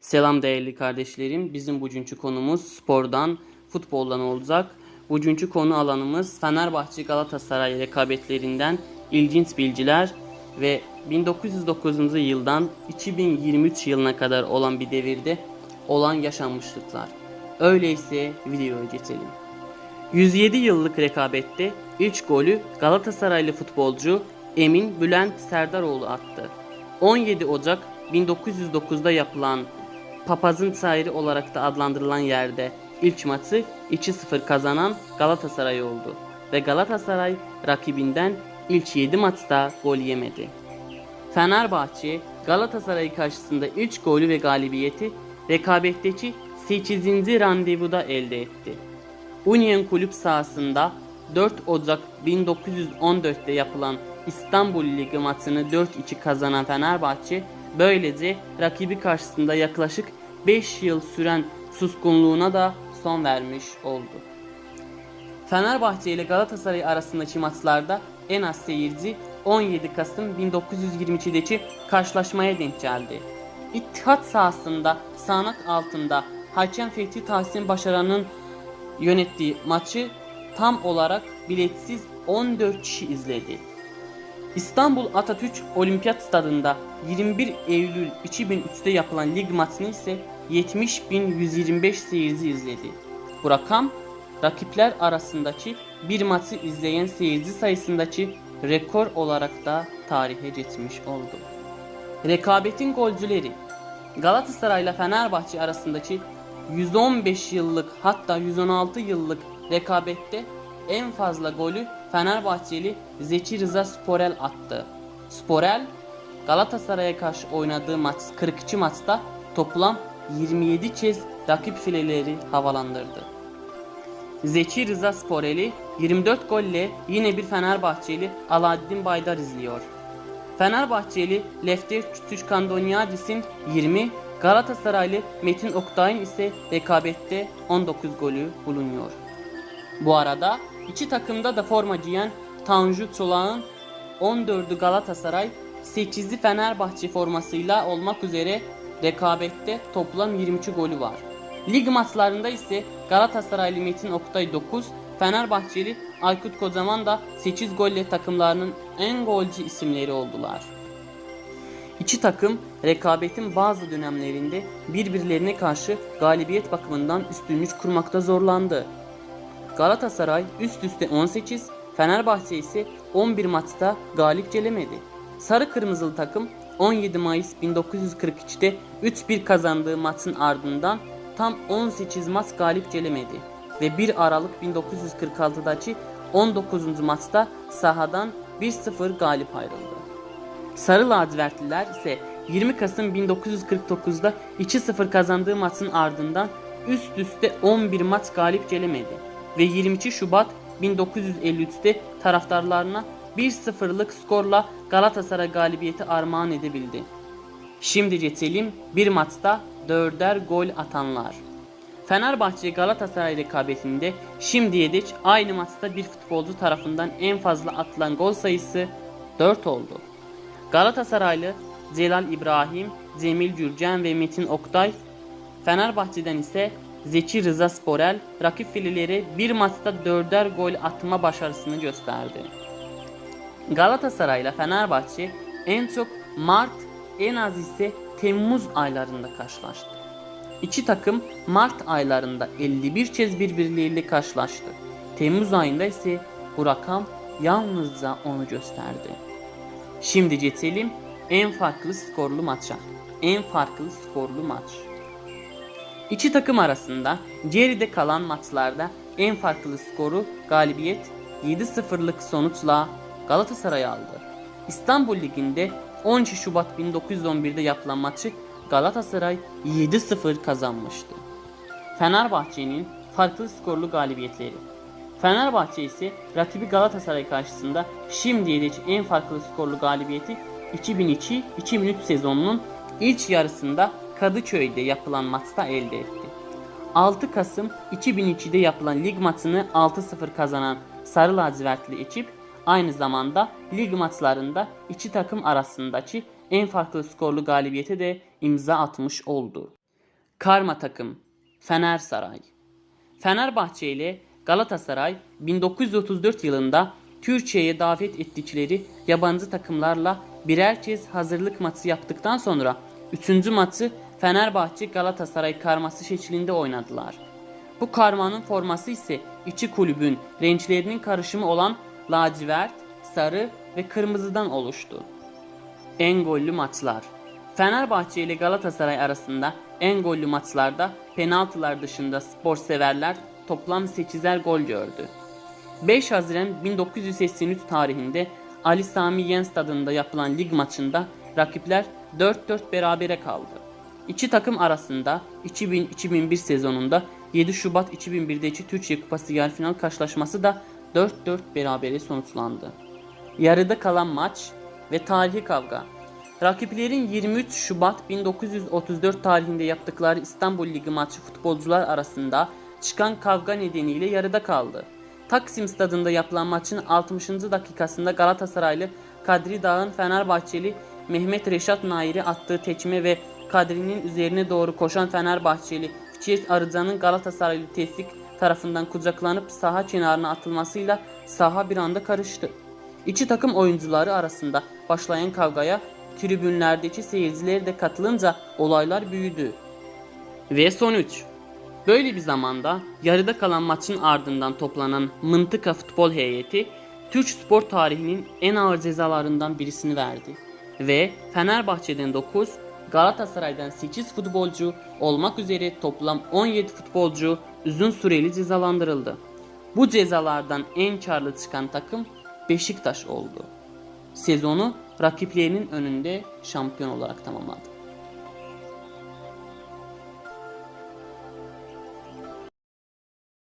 Selam değerli kardeşlerim. Bizim bugünkü konumuz spordan, futboldan olacak. Bugünkü konu alanımız Fenerbahçe Galatasaray rekabetlerinden ilginç bilgiler ve 1909 yıldan 2023 yılına kadar olan bir devirde olan yaşanmışlıklar. Öyleyse videoya geçelim. 107 yıllık rekabette ilk golü Galatasaraylı futbolcu Emin Bülent Serdaroğlu attı. 17 Ocak 1909'da yapılan Papazın Çayırı olarak da adlandırılan yerde ilk maçı 2-0 kazanan Galatasaray oldu ve Galatasaray rakibinden ilk 7 maçta gol yemedi. Fenerbahçe Galatasaray karşısında ilk golü ve galibiyeti rekabetteki 8. randevuda elde etti. Union Kulüp sahasında 4 Ocak 1914'te yapılan İstanbul Ligi maçını 4-2 kazanan Fenerbahçe böylece rakibi karşısında yaklaşık 5 yıl süren suskunluğuna da son vermiş oldu. Fenerbahçe ile Galatasaray arasındaki maçlarda en az seyirci 17 Kasım 1922'deki karşılaşmaya denk geldi. İttihat sahasında sağanak altında Hakem Fethi Tahsin Başaran'ın yönettiği maçı tam olarak biletsiz 14 kişi izledi. İstanbul Atatürk Olimpiyat Stadında 21 Eylül 2003'te yapılan lig maçını ise 70.125 seyirci izledi. Bu rakam rakipler arasındaki bir maçı izleyen seyirci sayısındaki rekor olarak da tarihe geçmiş oldu. Rekabetin golcüleri Galatasaray ile Fenerbahçe arasındaki 115 yıllık hatta 116 yıllık rekabette en fazla golü Fenerbahçeli Zeki Rıza Sporel attı. Sporel Galatasaray'a karşı oynadığı maç 42 maçta toplam 27 kez rakip fileleri havalandırdı. Zeki Rıza Sporel'i 24 golle yine bir Fenerbahçeli Alaaddin Baydar izliyor. Fenerbahçeli Lefter Tüşkandonyadis'in 20, Galatasaraylı Metin Oktay'ın ise rekabette 19 golü bulunuyor. Bu arada iki takımda da forma giyen Tanju Çolak'ın 14'ü Galatasaray, 8'i Fenerbahçe formasıyla olmak üzere rekabette toplam 22 golü var. Lig maçlarında ise Galatasaraylı Metin Oktay 9, Fenerbahçeli Aykut Kocaman da 8 golle takımlarının en golcü isimleri oldular. İki takım rekabetin bazı dönemlerinde birbirlerine karşı galibiyet bakımından üstünlük kurmakta zorlandı. Galatasaray üst üste 18, Fenerbahçe ise 11 maçta galip gelemedi. Sarı Kırmızılı takım 17 Mayıs 1943'te 3-1 kazandığı maçın ardından tam 18 maç galip gelemedi ve 1 Aralık 1946'daki 19. maçta sahadan 1-0 galip ayrıldı. Sarı lacivertliler ise 20 Kasım 1949'da 2-0 kazandığı maçın ardından üst üste 11 maç galip gelemedi ve 22 Şubat 1953'te taraftarlarına 1-0'lık skorla Galatasaray galibiyeti armağan edebildi. Şimdi geçelim bir maçta dörder gol atanlar. Fenerbahçe Galatasaray rekabetinde şimdiye dek aynı maçta bir futbolcu tarafından en fazla atılan gol sayısı 4 oldu. Galatasaraylı Celal İbrahim, Cemil Gürcan ve Metin Oktay, Fenerbahçe'den ise Zeki Rıza Sporel rakip filileri bir maçta dörder gol atma başarısını gösterdi. Galatasaray ile Fenerbahçe en çok Mart, en az ise Temmuz aylarında karşılaştı. İki takım Mart aylarında 51 kez birbirleriyle karşılaştı. Temmuz ayında ise bu rakam yalnızca onu gösterdi. Şimdi geçelim en farklı skorlu maça. En farklı skorlu maç. İki takım arasında geride kalan maçlarda en farklı skoru galibiyet 7-0'lık sonuçla Galatasaray aldı. İstanbul Ligi'nde 12 Şubat 1911'de yapılan maçı Galatasaray 7-0 kazanmıştı. Fenerbahçe'nin farklı skorlu galibiyetleri. Fenerbahçe ise rakibi Galatasaray karşısında şimdiye dek en farklı skorlu galibiyeti 2002-2003 sezonunun ilk yarısında Kadıköy'de yapılan maçta elde etti. 6 Kasım 2002'de yapılan lig maçını 6-0 kazanan Sarı lacivertli ekip aynı zamanda lig maçlarında iki takım arasındaki en farklı skorlu galibiyete de imza atmış oldu. Karma takım Fener Saray. Fenerbahçe ile Galatasaray 1934 yılında Türkiye'ye davet ettikleri yabancı takımlarla birer kez hazırlık maçı yaptıktan sonra 3. maçı Fenerbahçe Galatasaray karması şeklinde oynadılar. Bu karmanın forması ise iki kulübün renklerinin karışımı olan lacivert, sarı ve kırmızıdan oluştu. En gollü maçlar. Fenerbahçe ile Galatasaray arasında en gollü maçlarda penaltılar dışında spor severler toplam 8'er gol gördü. 5 Haziran 1983 tarihinde Ali Sami Yen stadında yapılan lig maçında rakipler 4-4 berabere kaldı. İki takım arasında 2000-2001 sezonunda 7 Şubat 2001'deki Türkiye Kupası yarı final karşılaşması da 4-4 berabere sonuçlandı. Yarıda kalan maç ve tarihi kavga. Rakiplerin 23 Şubat 1934 tarihinde yaptıkları İstanbul Ligi maçı futbolcular arasında çıkan kavga nedeniyle yarıda kaldı. Taksim stadında yapılan maçın 60. dakikasında Galatasaraylı Kadri Dağ'ın Fenerbahçeli Mehmet Reşat Nair'e attığı tekme ve Kadri'nin üzerine doğru koşan Fenerbahçeli Fikret Arıcan'ın Galatasaraylı Tevfik tarafından kucaklanıp saha kenarına atılmasıyla saha bir anda karıştı. İki takım oyuncuları arasında başlayan kavgaya tribünlerdeki seyirciler de katılınca olaylar büyüdü. Ve sonuç. Böyle bir zamanda yarıda kalan maçın ardından toplanan Mıntıka futbol heyeti Türk spor tarihinin en ağır cezalarından birisini verdi. Ve Fenerbahçe'den 9, Galatasaray'dan 8 futbolcu olmak üzere toplam 17 futbolcu uzun süreli cezalandırıldı. Bu cezalardan en karlı çıkan takım Beşiktaş oldu. Sezonu rakiplerinin önünde şampiyon olarak tamamladı.